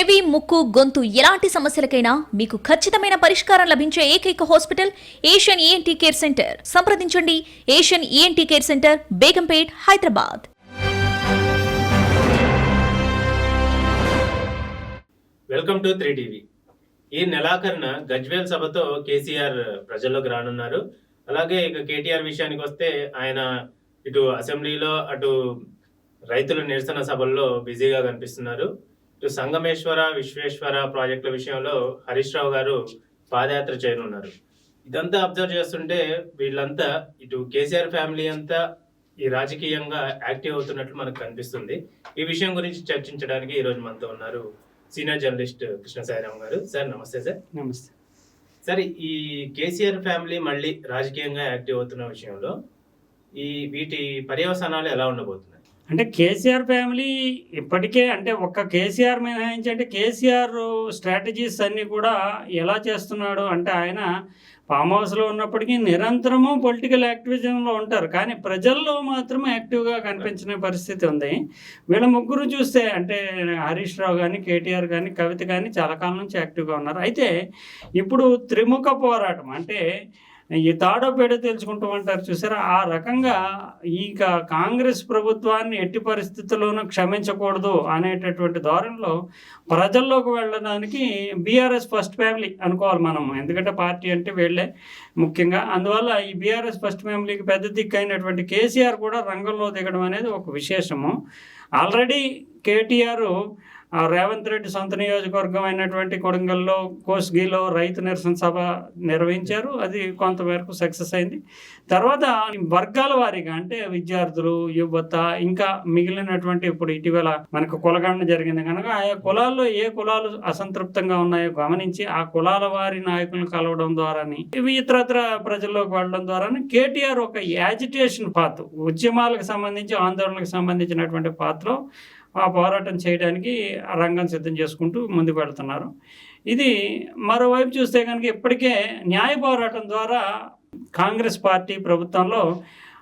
చెవి ముక్కు గొంతు ఎలాంటి సమస్యలకైనా మీకు ఖచ్చితమైన పరిష్కారం లభించే ఏకైక hospital Asian ENT care centre. సంప్రదించండి. Asian ENT care centre Begumpet Hyderabad. Welcome to three TV. ఈ నెలాఖరున గజ్వేల్ సభతో కేసీఆర్ ప్రజల్లోకి రానున్నారు. అలాగే ఇక కేటీఆర్ విషయానికి వస్తే ఆయన ఇటు అసెంబ్లీలో అటు రైతుల నిరసన సభల్లో బిజీగా కనిపిస్తున్నారు. ఇటు సంగమేశ్వర విశ్వేశ్వర ప్రాజెక్టుల విషయంలో హరీష్ రావు గారు పాదయాత్ర చేయనున్నారు. ఇదంతా అబ్జర్వ్ చేస్తుంటే వీళ్ళంతా ఇటు కేసీఆర్ ఫ్యామిలీ అంతా ఈ రాజకీయంగా యాక్టివ్ అవుతున్నట్లు మనకు కనిపిస్తుంది. ఈ విషయం గురించి చర్చించడానికి ఈ రోజు మనతో ఉన్నారు సీనియర్ జర్నలిస్ట్ కృష్ణ సాయిరామ్ గారు. సార్ నమస్తే సార్. నమస్తే. సార్ ఈ కేసీఆర్ ఫ్యామిలీ మళ్ళీ రాజకీయంగా యాక్టివ్ అవుతున్న విషయంలో ఈ వీటి పర్యవసానాలు ఎలా ఉండబోతున్నాయి? అంటే కేసీఆర్ ఫ్యామిలీ ఇప్పటికే అంటే ఒక్క కేసీఆర్ మినహాయించి అంటే కేసీఆర్ స్ట్రాటజీస్ అన్నీ కూడా ఎలా చేస్తున్నాడు అంటే ఆయన ఫామ్ హౌస్లో ఉన్నప్పటికీ నిరంతరము పొలిటికల్ యాక్టివిజంలో ఉంటారు. కానీ ప్రజల్లో మాత్రం యాక్టివ్గా కనిపించిన పరిస్థితి ఉంది. వీళ్ళ ముగ్గురు చూస్తే అంటే హరీష్ రావు కానీ కేటీఆర్ కానీ కవిత కానీ చాలా కాలం నుంచి యాక్టివ్గా ఉన్నారు. అయితే ఇప్పుడు త్రిముఖ పోరాటం అంటే ఈ తాడో పేడో తెలుసుకుంటూ ఉంటారు చూసారా? ఆ రకంగా ఇక కాంగ్రెస్ ప్రభుత్వాన్ని ఎట్టి పరిస్థితుల్లోనూ క్షమించకూడదు అనేటటువంటి ధోరణిలో ప్రజల్లోకి వెళ్ళడానికి బీఆర్ఎస్ ఫస్ట్ ఫ్యామిలీ అనుకోవాలి మనం. ఎందుకంటే పార్టీ అంటే వీళ్ళే ముఖ్యంగా. అందువల్ల ఈ బీఆర్ఎస్ ఫస్ట్ ఫ్యామిలీకి పెద్ద దిక్కు అయినటువంటి కేసీఆర్ కూడా రంగంలో దిగడం అనేది ఒక విశేషము. ఆల్రెడీ కేటీఆర్ రేవంత్ రెడ్డి సొంత నియోజకవర్గం అయినటువంటి కొడంగల్లో కోస్గిలో రైతు నిరసన సభ నిర్వహించారు. అది కొంతమేరకు సక్సెస్ అయింది. తర్వాత వర్గాల వారీగా అంటే విద్యార్థులు యువత ఇంకా మిగిలినటువంటి ఇప్పుడు ఇటీవల మనకు కులగణన జరిగింది కనుక ఆయా కులాల్లో ఏ కులాలు అసంతృప్తంగా ఉన్నాయో గమనించి ఆ కులాల వారి నాయకులను కలవడం ద్వారాని ఇవి ఇతరత్ర ప్రజల్లోకి వెళ్ళడం ద్వారానే కేటీఆర్ ఒక యాజిటేషన్ పాత్ర ఉద్యమాలకు సంబంధించి ఆందోళనకు సంబంధించినటువంటి పాత్ర ఆ పోరాటం చేయడానికి రంగం సిద్ధం చేసుకుంటూ ముందుకు వెళ్తున్నారు. ఇది మరోవైపు చూస్తే కనుక ఇప్పటికే న్యాయ పోరాటం ద్వారా కాంగ్రెస్ పార్టీ ప్రభుత్వంలో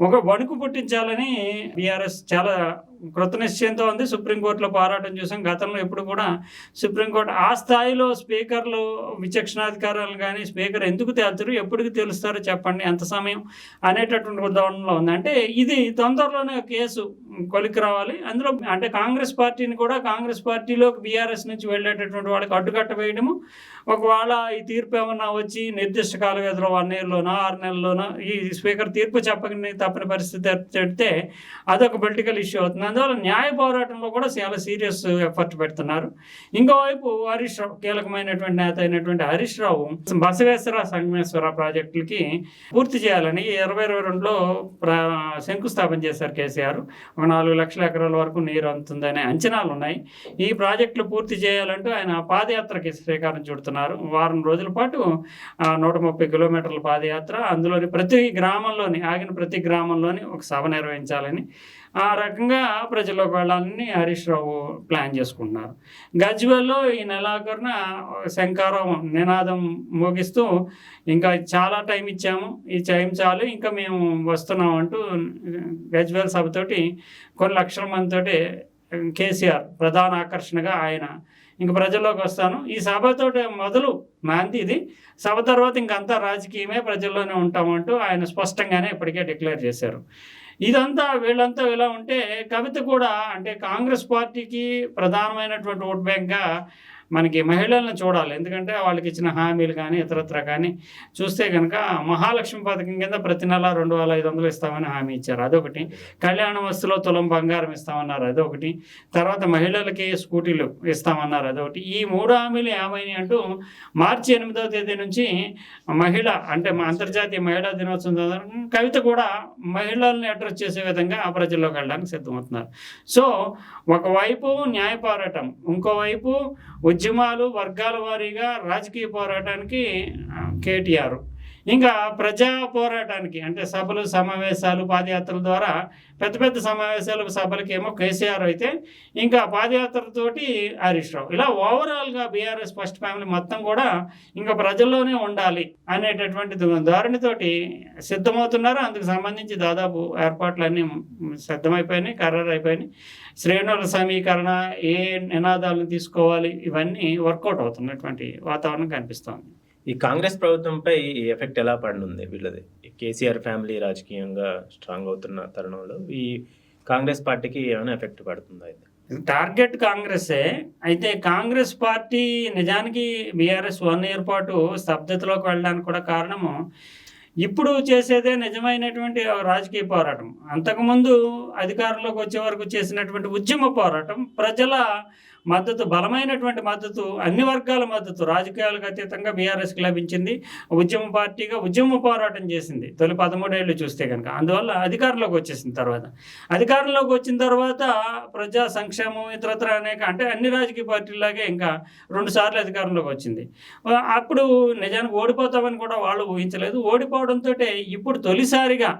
ఒక వణుకు పుట్టించాలని బీఆర్ఎస్ చాలా కృత నిశ్చయంతో ఉంది. సుప్రీంకోర్టులో పోరాటం చూసాం. గతంలో ఎప్పుడు కూడా సుప్రీంకోర్టు ఆ స్థాయిలో స్పీకర్లు విచక్షణాధికారాలు కానీ స్పీకర్ ఎందుకు తేల్చరు ఎప్పటికి తెలుస్తారో చెప్పండి. ఎంత సమయం అనేటటువంటి ఉదాహరణలో ఉంది. అంటే ఇది తొందరలోనే కేసు కొలికి రావాలి. అందులో అంటే కాంగ్రెస్ పార్టీని కూడా కాంగ్రెస్ పార్టీలోకి బీఆర్ఎస్ నుంచి వెళ్ళేటటువంటి వాళ్ళకి అడ్డుకట్ట వేయడము ఒకవేళ ఈ తీర్పు ఏమన్నా వచ్చి నిర్దిష్ట కాల వ్యధిలో వన్ ఇయర్లోనో ఆరు నెలల్లోనో ఈ స్పీకర్ తీర్పు చెప్పకని తప్పని పరిస్థితి చెడితే అదొక పొలిటికల్ ఇష్యూ అవుతుంది? అందువల్ల న్యాయ పోరాటంలో కూడా చాలా సీరియస్ ఎఫర్ట్ పెడుతున్నారు. ఇంకోవైపు హరీష్ రావు కీలకమైనటువంటి నేత అయినటువంటి హరీష్ రావు బసవేశ్వర సంగమేశ్వర ప్రాజెక్టులకి పూర్తి చేయాలని ఇరవై ఇరవై రెండులో శంకుస్థాపన చేశారు కేసీఆర్. ఒక నాలుగు లక్షల ఎకరాల వరకు నీరు అందుతుందనే అంచనాలు ఉన్నాయి. ఈ ప్రాజెక్టులు పూర్తి చేయాలంటూ ఆయన పాదయాత్రకి శ్రీకారం చుడుతున్నారు. వారం రోజుల పాటు నూట ముప్పై కిలోమీటర్ల పాదయాత్ర. అందులోని ప్రతి గ్రామంలోని ఆగిన ప్రతి గ్రామంలోని ఒక సభ నిర్వహించాలని. ఆ రకంగా ప్రజల్లోకి వెళ్ళాలని హరీష్ రావు ప్లాన్ చేసుకుంటున్నారు. గజ్వేల్లో ఈ నెలాఖరున శంకారం నినాదం మోగిస్తూ ఇంకా చాలా టైం ఇచ్చాము. ఈ టైం చాలు ఇంకా మేము వస్తున్నాం అంటూ గజ్వేల్ సభతోటి కొన్ని లక్షల మందితోటి కేసీఆర్ ప్రధాన ఆకర్షణగా ఆయన ఇంక ప్రజల్లోకి వస్తాను. ఈ సభతో మొదలు నాంది ఇది. సభ తర్వాత ఇంకంతా రాజకీయమే ప్రజల్లోనే ఉంటామంటూ ఆయన స్పష్టంగానే ఇప్పటికే డిక్లేర్ చేశారు. ఇదంతా వీళ్ళంతా ఇలా ఉంటే కవిత కూడా అంటే కాంగ్రెస్ పార్టీకి ప్రధానమైనటువంటి ఓట్ బ్యాంక్గా మనకి మహిళలను చూడాలి. ఎందుకంటే వాళ్ళకి ఇచ్చిన హామీలు కానీ ఇతరత్ర కానీ చూస్తే కనుక మహాలక్ష్మి పథకం కింద ప్రతి నెల రెండు వేల ఐదు వందలు ఇస్తామని హామీ ఇచ్చారు. అదొకటి. కళ్యాణ వస్తులో తులం బంగారం ఇస్తామన్నారు. అదొకటి. తర్వాత మహిళలకి స్కూటీలు ఇస్తామన్నారు. అదొకటి. ఈ మూడు హామీలు ఏమైనాయి అంటూ మార్చి ఎనిమిదవ తేదీ నుంచి మహిళ అంటే మా అంతర్జాతీయ మహిళా దినోత్సవం కవిత కూడా మహిళల్ని అడ్రస్ చేసే విధంగా ఆ ప్రజల్లోకి వెళ్ళడానికి సిద్ధమవుతున్నారు. సో ఒకవైపు న్యాయ పోరాటం ఇంకోవైపు ఉద్యమాలు వర్గాల వారీగా రాజకీయ పోరాటానికి కేటీఆర్. ఇంకా ప్రజా పోరాటానికి అంటే సభలు సమావేశాలు పాదయాత్రల ద్వారా పెద్ద పెద్ద సమావేశాలు సభలకి ఏమో కేసీఆర్ అయితే ఇంకా పాదయాత్రతోటి హరీష్ రావు. ఇలా ఓవరాల్గా బీఆర్ఎస్ ఫస్ట్ ఫ్యామిలీ మొత్తం కూడా ఇంకా ప్రజల్లోనే ఉండాలి అనేటటువంటి ధోరణితోటి సిద్ధమవుతున్నారు. అందుకు సంబంధించి దాదాపు ఏర్పాట్లన్నీ సిద్ధమైపోయినాయి ఖరారు అయిపోయినాయి శ్రేణుల సమీకరణ ఏ నినాదాలను తీసుకోవాలి ఇవన్నీ వర్కౌట్ అవుతున్నటువంటి వాతావరణం కనిపిస్తోంది. ఈ కాంగ్రెస్ ప్రభుత్వంపై ఈ ఎఫెక్ట్ ఎలా పడనుంది వీళ్ళది? కేసీఆర్ ఫ్యామిలీ రాజకీయంగా స్ట్రాంగ్ అవుతున్న తరుణంలో ఈ కాంగ్రెస్ పార్టీకి ఏమైనా ఎఫెక్ట్ పడుతుందా ఇది టార్గెట్ కాంగ్రెసే. అయితే కాంగ్రెస్ పార్టీ నిజానికి బీఆర్ఎస్ వన్ ఇయర్ పాటు స్తబ్దతలోకి వెళ్ళడానికి కూడా కారణము ఇప్పుడు చేసేదే నిజమైనటువంటి రాజకీయ పోరాటం. అంతకుముందు అధికారంలోకి వచ్చే వరకు చేసినటువంటి ఉద్యమ పోరాటం ప్రజల మద్దతు బలమైనటువంటి మద్దతు అన్ని వర్గాల మద్దతు రాజకీయాలకు అతీతంగా బీఆర్ఎస్కి లభించింది. ఉద్యమ పార్టీగా ఉద్యమ పోరాటం చేసింది. తొలి పదమూడేళ్ళు చూస్తే కనుక అందువల్ల అధికారంలోకి వచ్చేసిన తర్వాత. అధికారంలోకి వచ్చిన తర్వాత ప్రజా సంక్షేమం ఇతరత్ర అనేక అంటే అన్ని రాజకీయ పార్టీలాగే ఇంకా రెండు సార్లు అధికారంలోకి వచ్చింది. అప్పుడు నిజానికి ఓడిపోతామని కూడా వాళ్ళు ఊహించలేదు. ఓడిపోవడంతో ఇప్పుడు తొలిసారిగా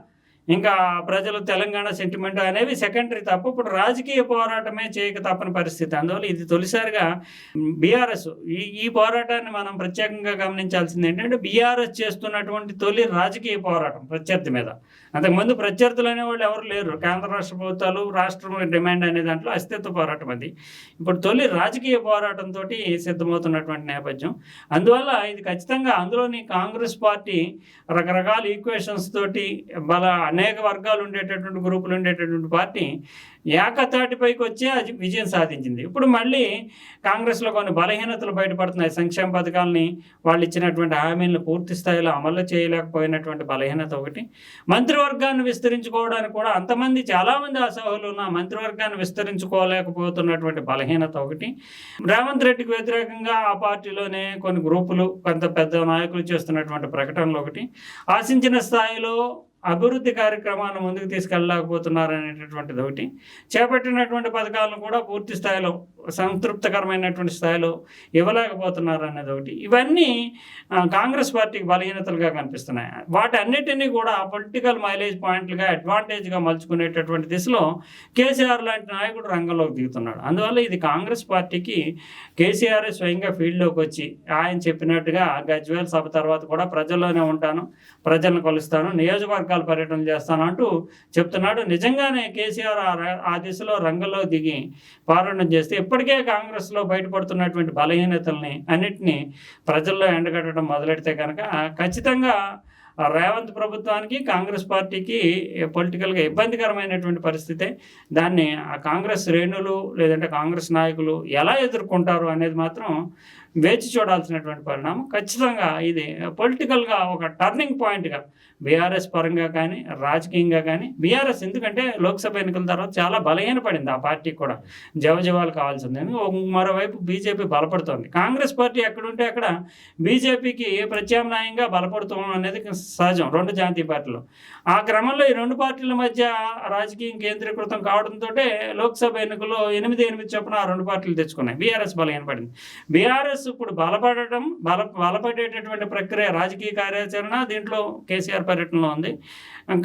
ఇంకా ప్రజలు తెలంగాణ సెంటిమెంట్ అనేవి సెకండరీ తప్ప. ఇప్పుడు రాజకీయ పోరాటమే చేయక తప్పని పరిస్థితి. అందువల్ల ఇది తొలిసారిగా బీఆర్ఎస్ ఈ ఈ పోరాటాన్ని మనం ప్రత్యేకంగా గమనించాల్సింది ఏంటంటే బీఆర్ఎస్ చేస్తున్నటువంటి తొలి రాజకీయ పోరాటం ప్రత్యర్థి మీద. అంతకుముందు ప్రత్యర్థులు అనేవాళ్ళు ఎవరు లేరు. కేంద్ర రాష్ట్ర ప్రభుత్వాలు రాష్ట్రం డిమాండ్ అనే దాంట్లో అస్తిత్వ పోరాటం అది. ఇప్పుడు తొలి రాజకీయ పోరాటంతో సిద్ధమవుతున్నటువంటి నేపథ్యం. అందువల్ల ఇది ఖచ్చితంగా అందులోని కాంగ్రెస్ పార్టీ రకరకాల ఈక్వేషన్స్ తోటి బల అనేక వర్గాలు ఉండేటటువంటి గ్రూపులు ఉండేటటువంటి పార్టీ ఏకతాటిపైకి వచ్చి అది విజయం సాధించింది. ఇప్పుడు మళ్ళీ కాంగ్రెస్లో కొన్ని బలహీనతలు బయటపడుతున్నాయి. సంక్షేమ పథకాలని వాళ్ళు ఇచ్చినటువంటి హామీలను పూర్తి స్థాయిలో అమలు చేయలేకపోయినటువంటి బలహీనత ఒకటి. మంత్రివర్గాన్ని విస్తరించుకోవడానికి కూడా అంతమంది చాలామంది అసహులు ఉన్న మంత్రివర్గాన్ని విస్తరించుకోలేకపోతున్నటువంటి బలహీనత ఒకటి. రేవంత్ రెడ్డికి వ్యతిరేకంగా ఆ పార్టీలోనే కొన్ని గ్రూపులు కొంత పెద్ద నాయకులు చేస్తున్నటువంటి ప్రకటనలు ఒకటి. ఆశించిన స్థాయిలో అభివృద్ధి కార్యక్రమాలను ముందుకు తీసుకెళ్ళలేకపోతున్నారు అనేటటువంటిది ఒకటి. చేపట్టినటువంటి పథకాలను కూడా పూర్తి స్థాయిలో సంతృప్తికరమైనటువంటి స్థాయిలో ఇవ్వలేకపోతున్నారు అనేది ఒకటి. ఇవన్నీ కాంగ్రెస్ పార్టీకి బలహీనతలుగా కనిపిస్తున్నాయి. వాటి అన్నిటినీ కూడా పొలిటికల్ మైలేజ్ పాయింట్లుగా అడ్వాంటేజ్గా మలుచుకునేటటువంటి దిశలో కేసీఆర్ లాంటి నాయకుడు రంగంలోకి దిగుతున్నాడు. అందువల్ల ఇది కాంగ్రెస్ పార్టీకి కేసీఆర్ స్వయంగా ఫీల్డ్లోకి వచ్చి ఆయన చెప్పినట్టుగా గజ్వేల్ సభ తర్వాత కూడా ప్రజల్లోనే ఉంటాను ప్రజలను కలుస్తాను నియోజకవర్గాల పర్యటన చేస్తాను అంటూ చెప్తున్నాడు. నిజంగానే కేసీఆర్ ఆ ర- ఆ దిశలో రంగంలో దిగి పోరాటం చేస్తే ఇప్పటికే కాంగ్రెస్లో బయటపడుతున్నటువంటి బలహీనతల్ని అన్నిటినీ ప్రజల్లో ఎండగట్టడం మొదలెడితే కనుక ఖచ్చితంగా రేవంత్ ప్రభుత్వానికి కాంగ్రెస్ పార్టీకి పొలిటికల్గా ఇబ్బందికరమైనటువంటి పరిస్థితే దాన్ని ఆ కాంగ్రెస్ శ్రేణులు లేదంటే కాంగ్రెస్ నాయకులు ఎలా ఎదుర్కొంటారు అనేది మాత్రం వేచి చూడాల్సినటువంటి పరిణామం ఖచ్చితంగా ఇది పొలిటికల్గా ఒక టర్నింగ్ పాయింట్గా బీఆర్ఎస్ పరంగా కానీ రాజకీయంగా కానీ బీఆర్ఎస్ ఎందుకంటే లోక్సభ ఎన్నికల తర్వాత చాలా బలహీన పడింది ఆ పార్టీకి కూడా జవజవాలు కావాల్సి ఉంది మరోవైపు బీజేపీ బలపడుతోంది. కాంగ్రెస్ పార్టీ ఎక్కడుంటే అక్కడ బీజేపీకి ప్రత్యామ్నాయంగా బలపడుతాం అనేది సహజం రెండు జాతీయ పార్టీలు. ఆ క్రమంలో ఈ రెండు పార్టీల మధ్య రాజకీయం కేంద్రీకృతం కావడంతో లోక్సభ ఎన్నికల్లో ఎనిమిది ఎనిమిది చొప్పున ఆ రెండు పార్టీలు తెచ్చుకున్నాయి. బీఆర్ఎస్ బలహీనపడింది. బీఆర్ఎస్ ఇప్పుడు బలపడటం బల బలపడేటటువంటి ప్రక్రియ రాజకీయ కార్యాచరణ దీంట్లో కేసీఆర్ పర్యటనలో ఉంది.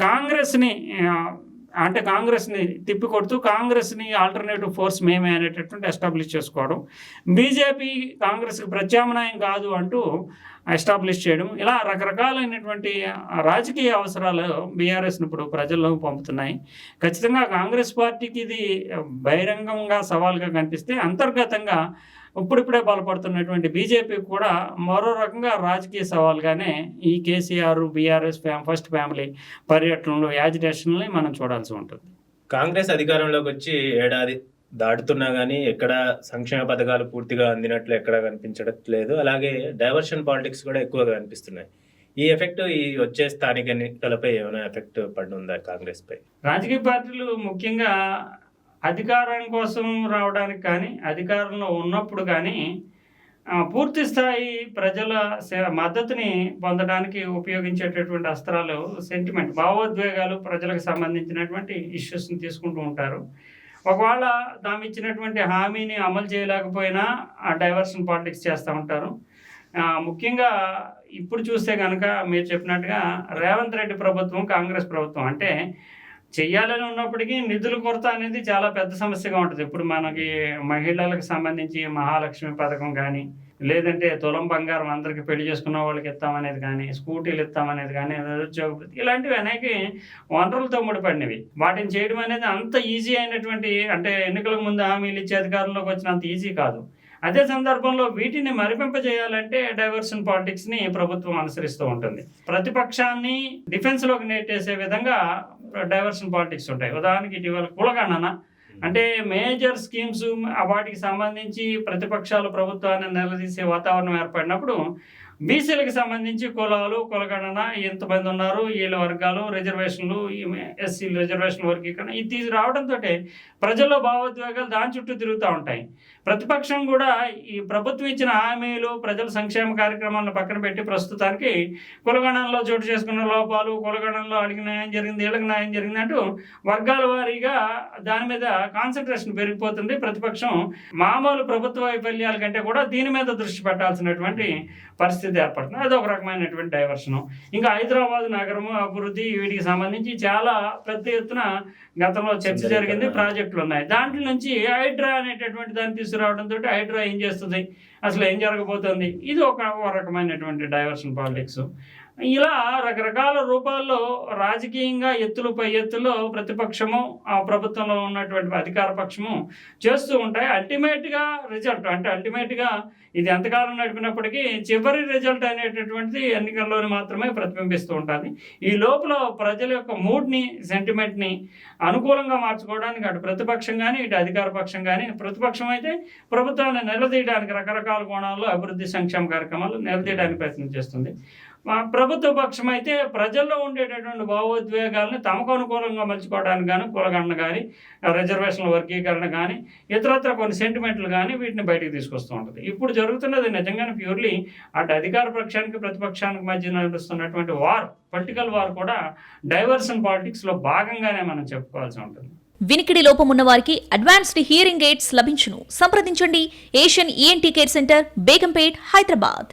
కాంగ్రెస్ని అంటే కాంగ్రెస్ని తిప్పికొడుతూ కాంగ్రెస్ని ఆల్టర్నేటివ్ ఫోర్స్ మేమే అనేటటువంటి ఎస్టాబ్లిష్ చేసుకోవడం. బీజేపీ కాంగ్రెస్కి ప్రత్యామ్నాయం కాదు అంటూ ఎస్టాబ్లిష్ చేయడం. ఇలా రకరకాలైనటువంటి రాజకీయ అవసరాలు బీఆర్ఎస్ని ఇప్పుడు ప్రజల్లో పంపుతున్నాయి. ఖచ్చితంగా కాంగ్రెస్ పార్టీకి ఇది బహిరంగంగా సవాల్గా కనిపిస్తే అంతర్గతంగా ఇప్పుడిప్పుడే బలపడుతున్నటువంటి బీజేపీ కూడా మరో రకంగా రాజకీయ సవాల్గానే ఈ KCR BRS fam first family పర్యటనలు యాజిటేషన్ని మనం చూడాల్సి ఉంటుంది. కాంగ్రెస్ అధికారంలోకి వచ్చి ఏడాది దాటుతున్నా కానీ ఎక్కడ సంక్షేమ పథకాలు పూర్తిగా అందినట్లు ఎక్కడ కనిపించట్లేదు. అలాగే డైవర్షన్ పాలిటిక్స్ కూడా ఎక్కువగా కనిపిస్తున్నాయి. ఈ ఎఫెక్ట్ ఈ వచ్చే స్థానిక ఎన్నికలపై ఏమైనా ఎఫెక్ట్ పడుందా కాంగ్రెస్ పై? రాజకీయ పార్టీలు ముఖ్యంగా అధికారం కోసం రావడానికి కానీ అధికారంలో ఉన్నప్పుడు కానీ పూర్తి స్థాయి ప్రజల సే- మద్దతుని పొందడానికి ఉపయోగించేటటువంటి అస్త్రాలు సెంటిమెంట్ భావోద్వేగాలు ప్రజలకు సంబంధించినటువంటి ఇష్యూస్ని తీసుకుంటూ ఉంటారు. ఒకవేళ తాము ఇచ్చినటువంటి హామీని అమలు చేయలేకపోయినా ఆ డైవర్షన్ పాలిటిక్స్ చేస్తూ ఉంటారు. ముఖ్యంగా ఇప్పుడు చూస్తే కనుక మీరు చెప్పినట్టుగా రేవంత్ రెడ్డి ప్రభుత్వం కాంగ్రెస్ ప్రభుత్వం అంటే చేయాలని ఉన్నప్పటికీ నిధుల కొరత అనేది చాలా పెద్ద సమస్యగా ఉంటుంది. ఇప్పుడు మనకి మహిళలకు సంబంధించి మహాలక్ష్మి పథకం కానీ లేదంటే తులం బంగారం అందరికి పెళ్ళి చేసుకున్న వాళ్ళకి ఇస్తామనేది కానీ స్కూటీలు ఇస్తామనేది కానీ నిరుద్యోగ ఇలాంటివి అనేక వనరులతో ముడిపడినవి. వాటిని చేయడం అనేది అంత ఈజీ అయినటువంటి అంటే ఎన్నికలకు ముందు హామీలు ఇచ్చే అధికారంలోకి వచ్చినంత ఈజీ కాదు. అదే సందర్భంలో వీటిని మరిపింపజేయాలంటే డైవర్షన్ పాలిటిక్స్ని ప్రభుత్వం అనుసరిస్తూ ఉంటుంది. ప్రతిపక్షాన్ని డిఫెన్స్లోకి నెట్టేసే విధంగా డైవర్షన్ పాలిటిక్స్ ఉంటాయి. ఉదాహరణకి ఇటీవల కులగణన. అంటే మేజర్ స్కీమ్స్ వాటికి సంబంధించి ప్రతిపక్షాలు ప్రభుత్వాన్ని నిలదీసే వాతావరణం ఏర్పడినప్పుడు బీసీలకు సంబంధించి కులాలు కులగణన ఎంతమంది ఉన్నారు వీళ్ళ వర్గాలు రిజర్వేషన్లు ఎస్సీ రిజర్వేషన్ వర్గీకరణ ఇది రావడంతో ప్రజల్లో భావోద్వేగాలు దాని చుట్టూ తిరుగుతూ ఉంటాయి. ప్రతిపక్షం కూడా ఈ ప్రభుత్వం ఇచ్చిన హామీలు ప్రజల సంక్షేమ కార్యక్రమాలను పక్కన పెట్టి ప్రస్తుతానికి కులగణంలో చోటు చేసుకున్న లోపాలు కులగణంలో అడిగిన న్యాయం జరిగింది వీళ్ళకి న్యాయం జరిగింది అంటూ వర్గాల వారీగా దాని మీద కాన్సన్ట్రేషన్ పెరిగిపోతుంది. ప్రతిపక్షం మామూలు ప్రభుత్వ వైఫల్యాల కంటే కూడా దీని మీద దృష్టి పెట్టాల్సినటువంటి పరిస్థితి ఏర్పడుతుంది. అది ఒక రకమైనటువంటి డైవర్షను. ఇంకా హైదరాబాద్ నగరము అభివృద్ధి వీటికి సంబంధించి చాలా పెద్ద ఎత్తున గతంలో చర్చ జరిగింది ప్రాజెక్టులు ఉన్నాయి. దాంట్లో నుంచి హైడ్రా అనేటటువంటి దాన్ని తీసుకురావడంతో హైడ్రా ఏం చేస్తుంది? అసలు ఏం జరగబోతుంది? ఇది ఒక రకమైనటువంటి డైవర్షన్ పాలిటిక్స్. ఇలా రకరకాల రూపాల్లో రాజకీయంగా ఎత్తులు పై ఎత్తులో ప్రతిపక్షము ఆ ప్రభుత్వంలో ఉన్నటువంటి అధికార పక్షము చేస్తూ ఉంటాయి. అల్టిమేట్గా రిజల్ట్ అంటే అల్టిమేట్గా ఇది ఎంతకాలం నడిపినప్పటికీ చివరి రిజల్ట్ అనేటటువంటిది ఎన్నికల్లోనే మాత్రమే ప్రతిబింబిస్తూ ఉంటుంది. ఈ లోపల ప్రజల యొక్క మూడ్ని సెంటిమెంట్ని అనుకూలంగా మార్చుకోవడానికి అటు ప్రతిపక్షం కానీ ఇటు అధికార పక్షం కానీ ప్రతిపక్షం అయితే ప్రభుత్వాన్ని నిలదీయడానికి రకరకాల కోణాల్లో అభివృద్ధి సంక్షేమ కార్యక్రమాలు నిలదీయడానికి ప్రయత్నం చేస్తుంది. ప్రభుత్వ పక్షం అయితే ప్రజల్లో ఉండేటటువంటి భావోద్వేగాలను తమకు అనుకూలంగా మలుచుకోవడానికి కానీ కులగణన కానీ రిజర్వేషన్ల వర్గీకరణ కానీ ఇతరత్ర కొన్ని సెంటిమెంట్లు కానీ వీటిని బయటకు తీసుకొస్తూ ఉంటుంది. ఇప్పుడు జరుగుతున్నది నిజంగానే ప్యూర్లీ అటు అధికార పక్షానికి ప్రతిపక్షానికి మధ్య నడుస్తున్నటువంటి వార్ పొలిటికల్ వార్ కూడా డైవర్షన్ పాలిటిక్స్లో భాగంగానే మనం చెప్పుకోవాల్సి ఉంటుంది. వినికిడి లోపం ఉన్న వారికి అడ్వాన్స్డ్ హియరింగ్ ఎయిడ్స్ లభించును. సంప్రదించండి. Asian ENT care centre Begumpet Hyderabad.